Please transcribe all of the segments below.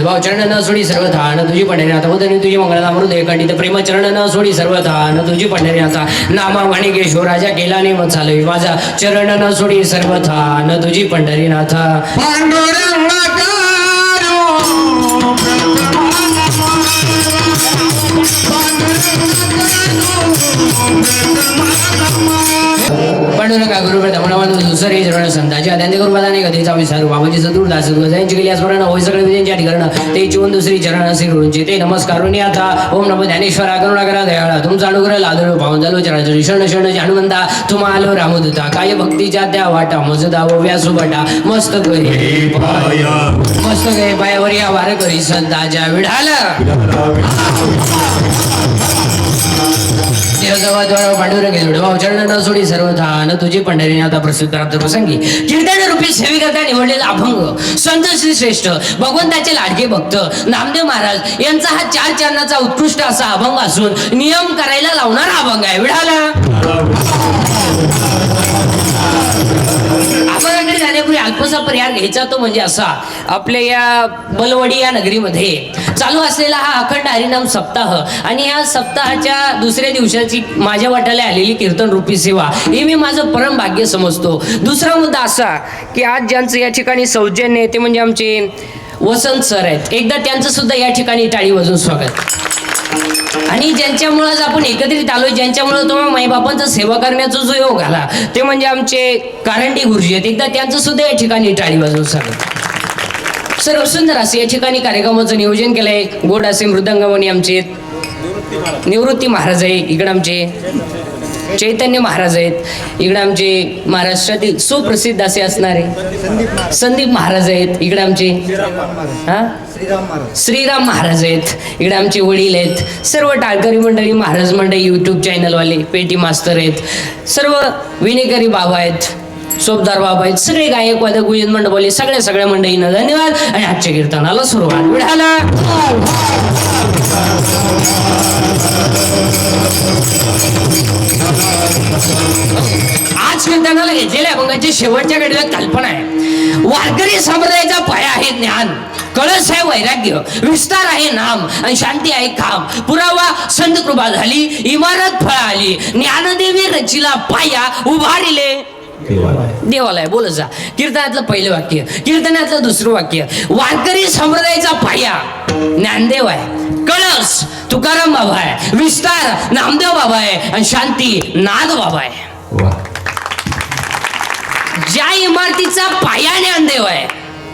पाठवून चरण न सोडी सर्व थान तुझी पंढरी आता उदनी तुझी मंगळा मृदय खंडित प्रेम चरण न सोडी सर्व थान तुझी पंढरी आता नामा माणिकेश्वर राजा केला ने मत चालवी माझा चरण न सोडी सर्व थान तुझी पंढरी नाथा गुरुप्रथ म्हणून दुसरे चरण संतांची अत्यंत गुरुपदाने गतीचा विसारू बाबाजी सदूर दास जयांची केली. स्मरण होय सगळे विजयांच्या ठिकाण ते जीवन दुसरी चरण श्री गुरुंची ते नमस्कारून आता. ओम नमो ज्ञानेश्वरा करुणा करा दयाळा. तुमचा अनुग्रह लादरो पावन झालो चरण शरण शरण हनुमंता. तुम्हा आलो रामदूता. काय भक्तीच्या त्या वाटा. मज दावो व्यासुबटा मस्त करे मस्त करे पायावर या वार करी संताच्या विढाला देवजवाद्वारा पांडुरंग चरण न सोडी सर्व तुझी पंढरी आता प्रसिद्ध प्राप्त प्रसंगी. कीर्तन रूपी सेविकता निवडलेला अभंग संत श्री श्रेष्ठ भगवंताचे लाडके भक्त नामदेव महाराज यांचा हा चार चरणाचा उत्कृष्ट असा अभंग असून नियम करायला लावणारा अभंग आहे. विढाला अभंगाकडे अल्पसा पर्याय घ्यायचा तो म्हणजे असा आपल्या या बलवडी या नगरीमध्ये चालू असलेला हा अखंड हरिनाम सप्ताह आणि या सप्ताहाच्या दुसऱ्या दिवसाची माझ्या वाट्याला आलेली कीर्तन रूपी सेवा हे मी माझं परम भाग्य समजतो. दुसरा मुद्दा असा की आज ज्यांचं या ठिकाणी सौजन्य ते म्हणजे आमचे वसंत सर आहेत. एकदा त्यांचं सुद्धा या ठिकाणी टाळी वाजून स्वागत. आणि ज्यांच्यामुळे आपण एकत्रित आलो ज्यांच्यामुळे तुम्हाला माईबापांचा सेवा करण्याचा जो योग आला ते म्हणजे आमचे कारंडी गुरुजी आहेत. एकदा त्यांचं सुद्धा या ठिकाणी टाळी वाजवून सांगत सर्व सुंदर असे या ठिकाणी कार्यक्रमाचं नियोजन केलंय. गोड असे मृदंगमणी आमचे निवृत्ती महाराज आहे. इकडे आमचे चैतन्य महाराज आहेत. इकडे आमचे महाराष्ट्रातील सुप्रसिद्ध असे असणारे संदीप महाराज आहेत. इकडे आमचे हा? श्रीराम महाराज आहेत. इकडे आमचे वडील आहेत. सर्व टाळकरी मंडळी महाराज मंडळी यूट्यूब चॅनलवाले पेटी मास्तर आहेत. सर्व विनेकरी बाबा आहेत. सोबदार बाबा आहेत. सगळे गायक वादक गुजन मंडळी सगळ्या सगळ्या मंडळींना धन्यवाद आणि आजच्या कीर्तनाला सुरुवात. विढाला घेतलेल्या अभंगाची शेवटच्या घडीला कल्पना आहे. वारकरी संप्रदायाचा पाया आहे ज्ञान कळस आहे वैराग्य विस्तार आहे नाम आणि शांती आहे काम. पुरावा संत कृपा झाली इमारत फळ आली ज्ञानदेवी रचिला पाया उभारिले. देवालय. बोलत जा. कीर्तनातलं पहिलं वाक्य कीर्तनातलं दुसरं वाक्य. वारकरी संप्रदायाचा पाया ज्ञानदेव आहे. कळस तुकाराम बाबा आहे. विस्तार नामदेव बाबा आहे. आणि शांती नाद बाबा आहे. ज्या इमारतीचा पाया ज्ञानदेव आहे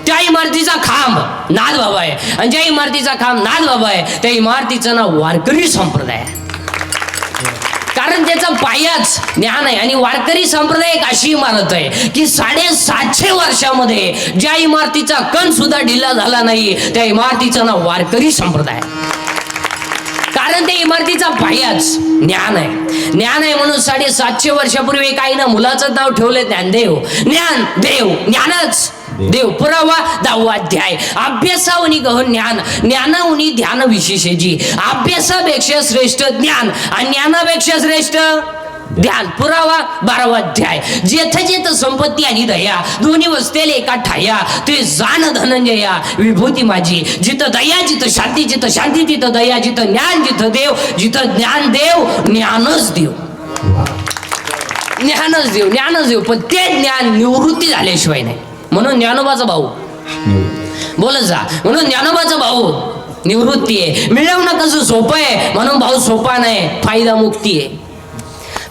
त्या इमारतीचा खांब नाद बाबा आहे. आणि ज्या इमारतीचा खांब नाद बाबा आहे त्या इमारतीचं नाव वारकरी संप्रदाय आहे. कारण त्याचा पायाच ज्ञान आहे. आणि वारकरी संप्रदाय एक अशी इमारत आहे की साडेसातशे वर्षामध्ये ज्या इमारतीचा कण सुद्धा ढिला झाला नाही त्या इमारतीचं नाव वारकरी संप्रदाय आहे. कारण त्या इमारतीचा पायाच ज्ञान आहे. ज्ञान आहे म्हणून साडेसातशे वर्षापूर्वी काही ना मुलाचं नाव ठेवलं ज्ञानदेव ज्ञान देव ज्ञानच देव. पुरावा दहावा अध्याय. अभ्यासावनी गहन ज्ञान ज्ञानावनी ध्यान विशेषजी अभ्यासापेक्षा श्रेष्ठ ज्ञान आणि ज्ञानापेक्षा श्रेष्ठ ध्यान पुरावा बारावा अध्याय. जेथ जेथ संपत्ती आणि दया दोन्ही वसतेले एका ठाया ते जाण धनंजया. विभूती माझी जिथं दया जिथं शांती जिथं शांती तिथं दया जिथं ज्ञान जिथं देव जिथं ज्ञान देव ज्ञानच देव. ज्ञानच देव ज्ञानच देव. पण ते ज्ञान निवृत्ती झाल्याशिवाय नाही. म्हणून ज्ञानोबाचा भाऊ. बोलत जा. म्हणून ज्ञानोबाचा भाऊ निवृत्ती आहे. मिळवणं कसं सोपं आहे? म्हणून भाऊ सोपा नाही फायदा मुक्ती आहे.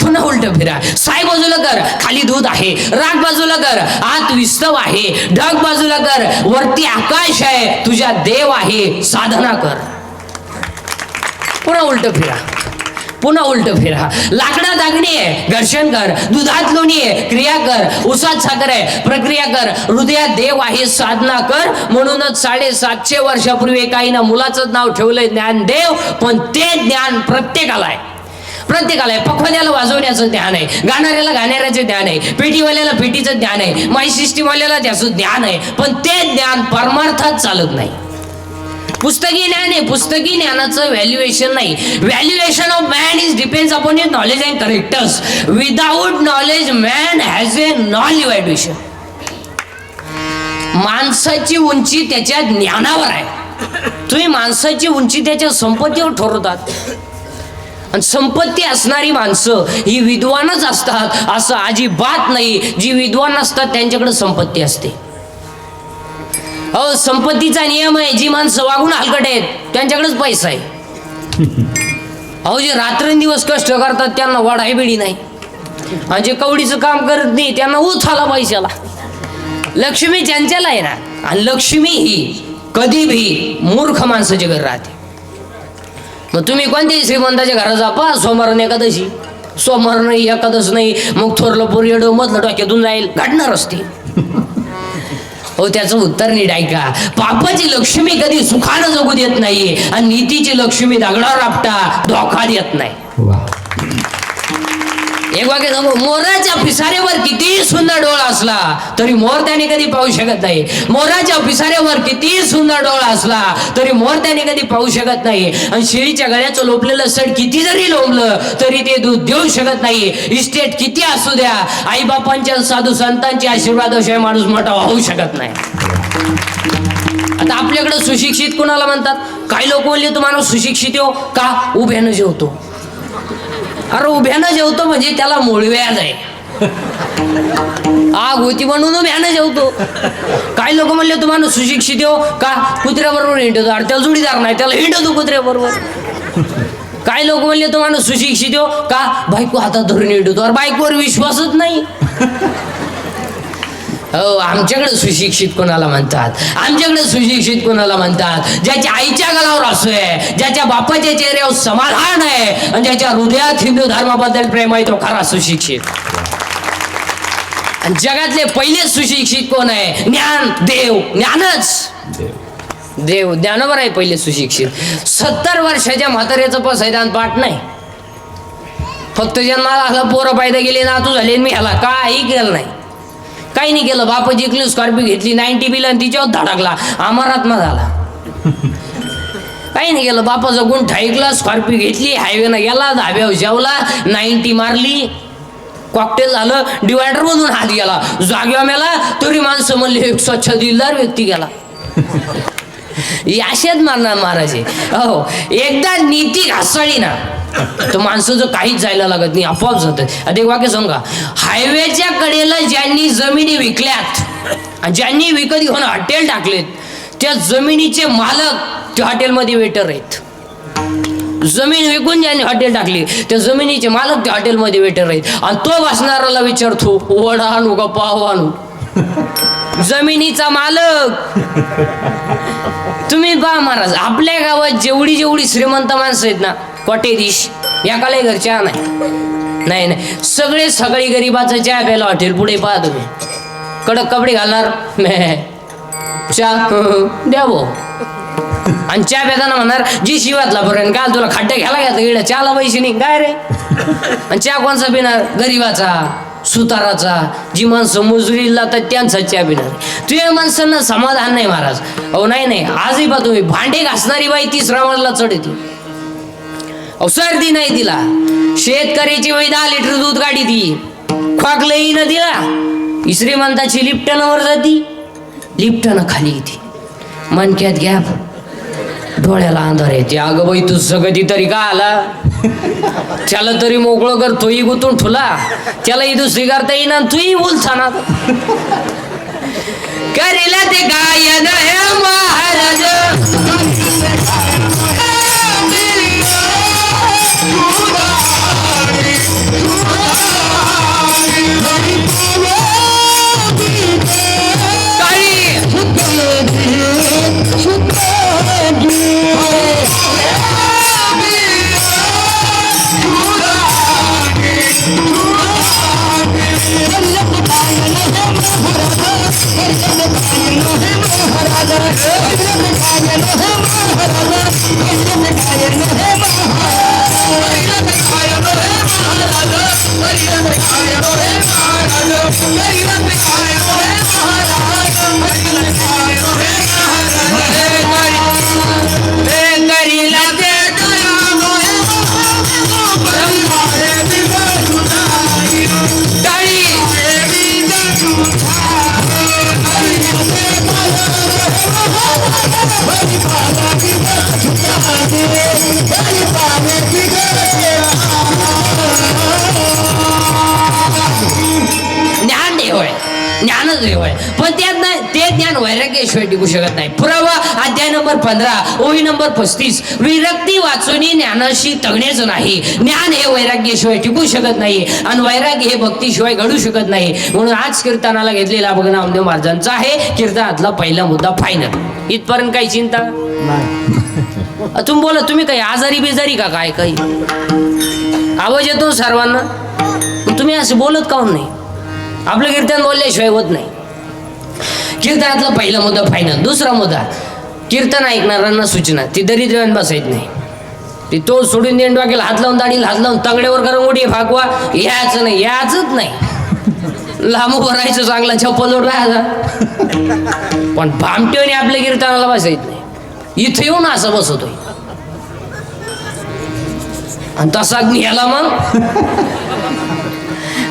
पुन्हा उलट फिरा. साय बाजूला कर. खाली दूध आहे. राग बाजूला कर. आत विस्तव आहे. ढग बाजूला कर. वरती आकाश आहे. तुझ्या देव आहे. साधना कर. पुन्हा उलट फिरा. पुन्हा उलट फिरा. लाकडा दागणी आहे. घर्षण कर. दुधात लोणी आहे. क्रिया कर. उसात साखर आहे. प्रक्रिया कर. हृदयात देव आहे. साधना कर. म्हणूनच साडेसातशे वर्षापूर्वी एकाईनं मुलाचं नाव ठेवलंय ज्ञानदेव पण ते ज्ञान प्रत्येकाला आहे. प्रत्येकाला आहे पखवाद्याला वाजवण्याचं ध्यान आहे गाणाऱ्याला गाणाऱ्याचे ध्यान आहे पेटीवाल्याला पेटीचं ध्यान आहे माय सिस्टीमवाल्याला त्याचं ध्यान आहे पण ते ज्ञान परमार्थात चालत नाही. पुस्तकी ज्ञान आहे पुस्तकी ज्ञानाचं व्हॅल्युएशन नाही. Valuation of man is depends upon your knowledge and characters without knowledge man has a non valuation माणसाची उंची त्याच्या ज्ञानावर आहे. तुम्ही माणसाची उंची त्याच्या संपत्तीवर ठरवतात. आणि संपत्ती असणारी माणसं ही विद्वानच असतात असं अजिबात नाही. जी विद्वान असतात त्यांच्याकडे संपत्ती असते. अहो संपत्तीचा नियम आहे जी माणसं वागून हलकट आहेत त्यांच्याकडेच पैसा आहे. अहो जे रात्रंदिवस कष्ट करतात त्यांना वाढाय बिडी नाही. आणि जे कवडीचं काम करत नाही त्यांना उथाला पैशाला. लक्ष्मी ज्यांच्याला आहे ना आणि लक्ष्मी ही कधी भी मूर्ख माणसाच्या घर राहते. मग तुम्ही कोणत्याही श्रीमंताच्या घरात जा पा सोमवार एकादशी. सोमवार नाही एकादश नाही मग थोरलं पोरियडो मधलं डोक्यातून जाईल घडणार असते. हो त्याचं उत्तर नीट ऐका. पापाची लक्ष्मी कधी सुखानं जगू देत नाही आणि नीतीची लक्ष्मी दगडावर आपटा धोका देत नाही. एक वाक्य मोराच्या पिसाऱ्यावर किती सुंदर डोळा असला तरी मोर त्याने कधी पाहू शकत नाही. मोराच्या पिसाऱ्यावर किती सुंदर डोळा असला तरी मोर त्याने कधी पाहू शकत नाही. आणि शेळीच्या गळ्याचं लोपलेलं सड किती जरी लोंबलं तरी ते दूध देऊ शकत नाही. इस्टेट किती असू द्या आईबापांच्या साधू संतांचे आशीर्वादाशिवाय माणूस मोठा होऊ शकत नाही. आता आपल्याकडे सुशिक्षित कुणाला म्हणतात? काही लोक बोलले तो माणूस सुशिक्षित हो. का? उभ्यानं जेवतो. अरे उभ्यानं जेवतो म्हणजे त्याला मूळव्याज आहे आग होती म्हणून उभ्यानं जेवतो. काही लोक म्हणले तुम्हाला सुशिक्षित हो. का? कुत्र्याबरोबर हिंडतो. अरे त्याला जोडीदार नाही त्याला हिंडतो कुत्र्याबरोबर. काही लोक म्हणले तुम्हाला सुशिक्षित हो. का? बायको हातात धरून हिंडतो. अरे बायकोवर विश्वासच नाही. हो आमच्याकडे सुशिक्षित कोणाला म्हणतात? आमच्याकडे सुशिक्षित कोणाला म्हणतात? ज्याच्या आईच्या गलावर असू आहे ज्याच्या बापाच्या चेहऱ्यावर समाधान आहे आणि ज्याच्या हृदयात हिंदू धर्माबद्दल प्रेम आहे तो खरा सुशिक्षित. आणि जगातले पहिले सुशिक्षित कोण आहे? ज्ञान देव ज्ञानच. देव ज्ञानावर आहे पहिले सुशिक्षित. सत्तर वर्षाच्या म्हाताऱ्याचं सैदान पाठ नाही. फक्त जन्माला असं पोरं पायदा गेले नातू झाले मी ह्याला काही केलं नाही. काही नाही केलं. बापा जिंकली स्कॉर्पिओ घेतली नाईन्टी बिल आणि तिच्यावर धडकला अमरात्मा झाला. काही नाही केलं. बापाचा गुण ऐकला स्कॉर्पिओ घेतली हायवेनं गेला धाब्यावर जेवला नाईन्टी मारली. कॉकटेल झालं डिवायडर मधून हात गेला. जाग्या मेला तरी माणसं म्हणली एक स्वच्छ दिलदार व्यक्ती गेला. याशेत मारणार महाराज. हो एकदा नीती घासळी ना तो माणसाचं काहीच जायला लागत नाही आपोआप जात आता एक वाक्य सांगा हायवेच्या कडेला ज्यांनी जमिनी विकल्यात आणि ज्यांनी विकत घेऊन हॉटेल टाकलेत त्या जमिनीचे मालक त्या हॉटेलमध्ये वेटर आहेत. जमीन विकून ज्यांनी हॉटेल टाकली त्या जमिनीचे मालक त्या हॉटेलमध्ये वेटर आहेत. आणि तो बसणाराला विचारतो वडा आणू का पाव आणू जमिनीचा मालक. तुम्ही पहा महाराज आपल्या गावात जेवढी जेवढी श्रीमंत माणसं आहेत ना कोटेदिश एकालाही घरच्या नाही. नाही नाही. सगळे सगळी गरीबाचा चहा प्यायला हॉटेल पुढे पहा तुम्ही. कडक कपडे घालणार? चहा? द्या भाऊ. आणि चहा पेताना म्हणणार जी शिवातला बरं काल तुला खड्डे घ्यायला घ्या इकडे चहाला पैसे नाही. काय रे? आणि चहा कोणचा पिणार? गरीबाचा. सुताराचा जी माणसं मजुरी लातात त्यांचा चहा पिणार तुझ्या माणसांना समाधान नाही महाराज. अहो नाही नाही. आजही पा तुम्ही भांडे घासणारी बाई ती मजला चढती. अहो सर्दी नाही तिला. शेतकऱ्याची वय दहा लिटर दूध गाडी ती. खोकलंही ना इसरी श्रीमंताची लिफ्टनवर जाती. लिफ्टनं खाली येते. मनक्यात घ्या. डोळ्याला अंधार येते. अगं बाई तू सगळी तरी का आला? त्याला तरी मोकळं कर तोही गुतून ठुला. त्यालाही दुसरी करता येईना तूही बोलता ना करेला ते गायन हे महाराज. होय ज्ञानच नाही होय पण त्यात नाही ते ज्ञान वैराग्याशिवाय टिकू शकत नाही. पुरावा अध्याय नंबर पंधरा ओळी नंबर पस्तीस. विरक्ती वाचून ज्ञानाशी तगण्याचं नाही. ज्ञान हे वैराग्याशिवाय टिकू शकत नाही आणि वैराग्य हे भक्तीशिवाय घडू शकत नाही. म्हणून आज कीर्तनाला घेतलेला बघ नामदेव महाराजांचा आहे. कीर्तनातला पहिला मुद्दा फायनल इथपर्यंत काही चिंता? तुम्ही बोला तुम्ही काही आजारी बेजारी का काय काही? आवाज येतो सर्वांना? तुम्ही असं बोलत काहून नाही? आपलं कीर्तन बोलल्याशिवाय होत नाही. कीर्तनातला पहिला मुद्दा फायनल दुसरा मुद्दा कीर्तन ऐकणाऱ्यांना सूचना. ती दरिद्र्यान बसायच नाही. ती तो सोडून देऊन हात लावून दाढीला हात लावून तंगड्यावर करंगोटी फाकवा. याच नाही याचच नाही. लांब उभं राहायचं चांगला चप्पलवर राहायचा पण भामटेवने आपल्या कीर्तनाला बसायच नाही. इथे येऊन असं बसवतोय. आणि तसा याला मग?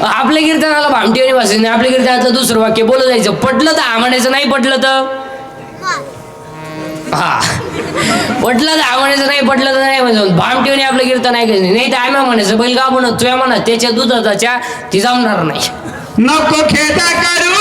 आपल्या कीर्तनाला भामटीवाणी बसायचं नाही आपल्या कीर्तनातलं दुसरं वाक्य बोलत जायचं. पटलं तर हा म्हणायचं नाही पटलं तर? हा. पटलं तर हा म्हणायचं नाही पटलं तर नाही म्हणायचं भामटीवाणी आपलं कीर्तन ऐकायचं नाही. नाही तर आम्ही म्हणायचं बैल का म्हणत तुया म्हणत त्याच्या दुधाचा ती जाणार नाही. नको खेदा करू.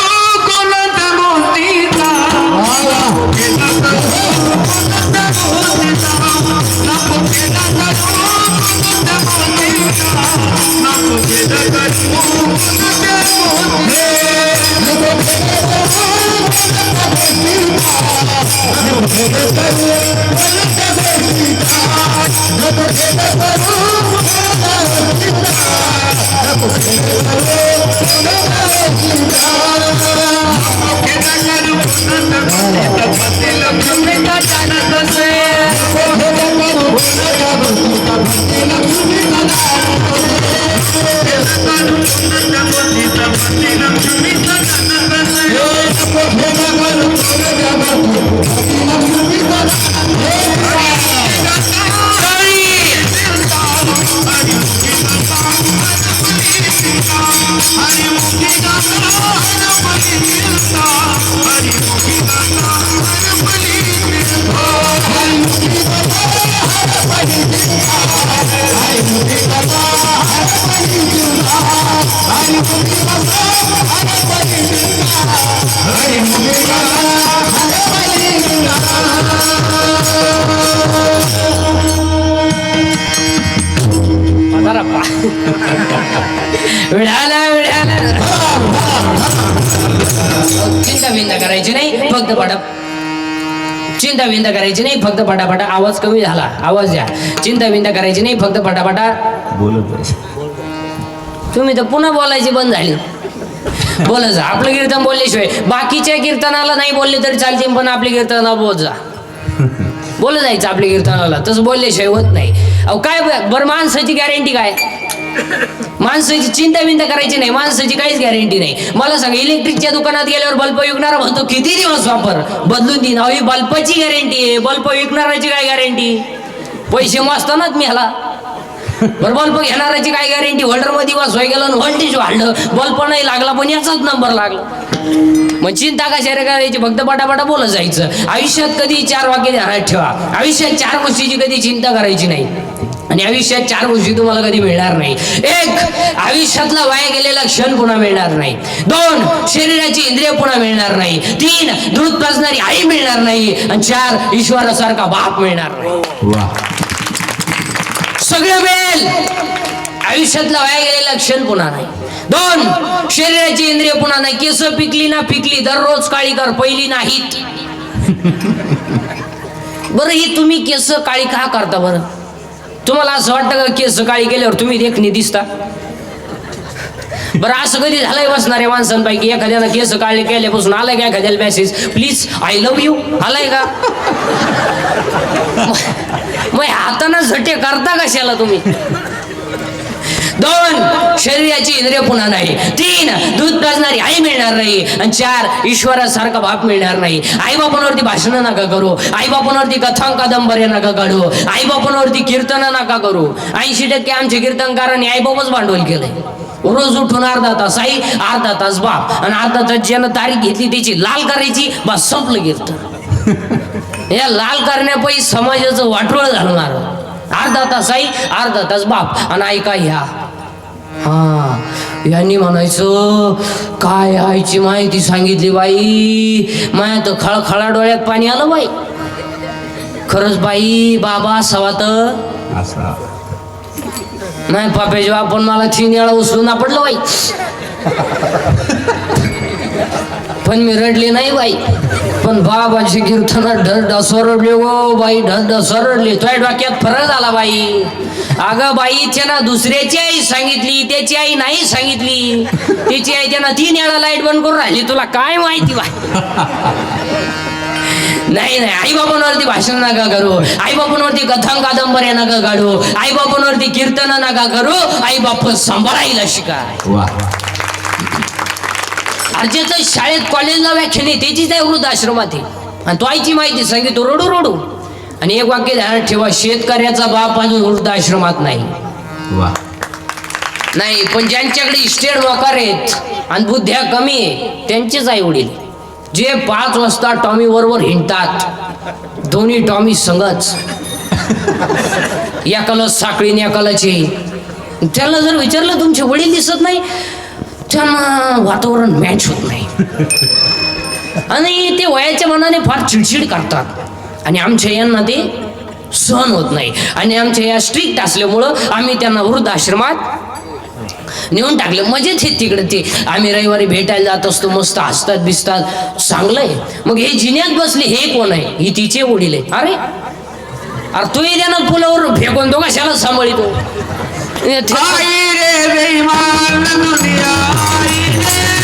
विळाला विळाला चिंता बिंता करायची नाही फक्त चिंता विंता करायची नाही फक्त पटापटा. आवाज कमी झाला. आवाज द्या. चिंता विंता करायची नाही फक्त पटापटा. बोलत तुम्ही तर पुन्हा बोलायची बंद झाली. बोलत जा. आपलं कीर्तन बोलल्याशिवाय बाकीच्या कीर्तनाला नाही बोलले तरी चालते पण आपले कीर्तनाला बोल जा. बोलत जायचं आपल्या कीर्तनाला. तसं बोलल्याशिवाय होत नाही. अहो काय बरं माणसाची गॅरंटी काय? माणसाची चिंता बिंता करायची नाही. माणसाची काहीच गॅरंटी नाही. मला सांगा इलेक्ट्रिकच्या दुकानात गेल्यावर बल्ब विकणारा म्हणतो किती दिवस वापर? बदलून देईन. अहो ही बल्बची गॅरंटी आहे. बल्ब विकणाराची काय गॅरंटी पैसे मस्तानाच मी ह्याला बरं बल्ब घेणाऱ्याची काय गॅरंटी होल्डरमध्ये बसवाय गेलं व्होल्टेज वाढलं बल्ब नाही लागला पण याचाच नंबर लागला. मग चिंता कशा रे करायची फक्त पटापटा बोलत जायचं. आयुष्यात कधी चार वाक्य ध्यानात ठेवा. आयुष्यात चार गोष्टीची कधी चिंता करायची नाही. आणि आयुष्यात चार गोष्टी तुम्हाला कधी मिळणार नाही. एक आयुष्यातला वाया गेलेला क्षण पुन्हा मिळणार नाही. दोन शरीराची इंद्रिय पुन्हा मिळणार नाही. तीन दूध पाजणारी आई मिळणार नाही. आणि चार ईश्वरासारखा बाप मिळणार नाही. सगळं मिळेल. आयुष्यातला वाया गेलेला क्षण पुन्हा नाही. दोन शरीराची इंद्रिय पुन्हा नाही. केस पिकली ना पिकली दररोज काळी कर पहिली नाहीत. बरं ही तुम्ही केस काळी का करता बरं? तुम्हाला असं वाटतं का केस काळी केल्यावर तुम्ही देखणी दिसता? बरं असं कधी झालंय बसणाऱ्या माणसांपैकी एखाद्यानं केस काळी केल्यापासून आलाय का एखाद्याला message please I love you आलाय का? मग हातानं झटे करता कशाला तुम्ही? दोन शरीराची इंद्रिय पुन्हा नाही. तीन दूध पाजणारी आई मिळणार नाही. आणि चार ईश्वरासारखा बाप मिळणार नाही. आई बापांवरती भाषणं नका करू. आई बापांवरती कथा कादंबऱ्या नका काढू. आई बापांवरती कीर्तन नका करू. ऐंशी टक्के आमचे कीर्तनकारांनी आई बापच भांडवल केलंय. रोज उठून अर्धा तास आई अर्धा तास बाप. आणि अर्धा तास ज्यानं तारीख घेतली त्याची लाल करायची बस संपलं कीर्तन. या लाल करण्यापायी समाजाचं वाटोळ घालणार. अर्धा तास आई अर्धा तास बाप. आणि ऐका ह्या? हा यांनी म्हणायचं काय आईची माहिती सांगितली बाई? माया तर खळखळा डोळ्यात पाणी आलं बाई. खरंच बाई बाबा असा नाही पाप्याची आपण मला तीन वेळा उचलून पडलं बाई. पण मी रडले नाही बाई. पण बाबाची कीर्तन ढरडा सरडले गो बाई ढरडा सरडले. तुझ्या डोक्यात फरक झाला बाई. अगं बाई त्यानं दुसऱ्याची आई सांगितली त्याची आई नाही सांगितली. त्याची आई त्यानं तीन वेळा लाइट बंद करून राहिली. तुला काय माहिती बाई? नाही नाही. आई बाबांवरती भाषण नका करू. आई बाबांवरती कथां कादंबऱ्या नका काढू. आई बाबांवरती कीर्तन नका करू. आई बाप सांभाळायला शिका. वा. अर्जेचं शाळेत कॉलेजला व्याख्यान आहे त्याचीच आहे वृद्धाश्रमात आहे आणि तो आईची माहिती सांगितलं रडू रडू. आणि एक वाक्य ध्यानात ठेवा शेतकऱ्याचा बाप अजून वृद्धाश्रमात नाही. वा. नाही पण ज्यांच्याकडे इस्टेट मोकार आहेत आणि बुद्ध्या कमी आहे त्यांचेच आई वडील. जे पाच वाजता टॉमी बरोबर हिंडतात दोन्ही टॉमी संगच. एकाला साखळी आणि एकालाची त्याला जर विचारलं तुमचे वडील दिसत नाही? त्यांना वातावरण मॅच होत नाही. आणि ते वयाच्या मनाने फार चिडचिड करतात. आणि आमच्या यांना ते सहन होत नाही. आणि आमच्या या स्ट्रिक्ट असल्यामुळं आम्ही त्यांना वृद्धाश्रमात नेऊन टाकले. मजेत हे तिकडे ते. आम्ही रविवारी भेटायला जात असतो मस्त हसतात बिसतात. चांगलं आहे मग हे जिन्यात बसले हे कोण आहे? ही तिचे वडील आहे अरे अरे तू त्यांना पुलावर फेकून तो कशाला सांभाळतो? आई रे बेईमान दुनिया आई रे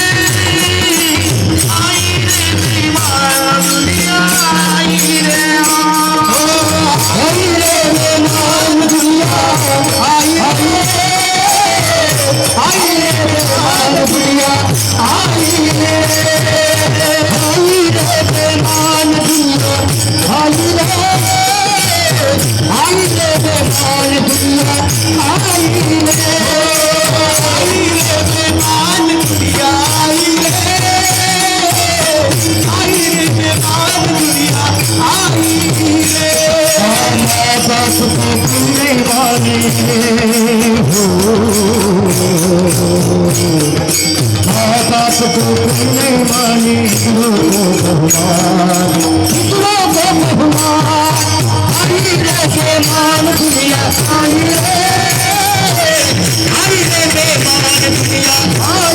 बेमान दुनिया आई रे आई रे बेमान दुनिया आई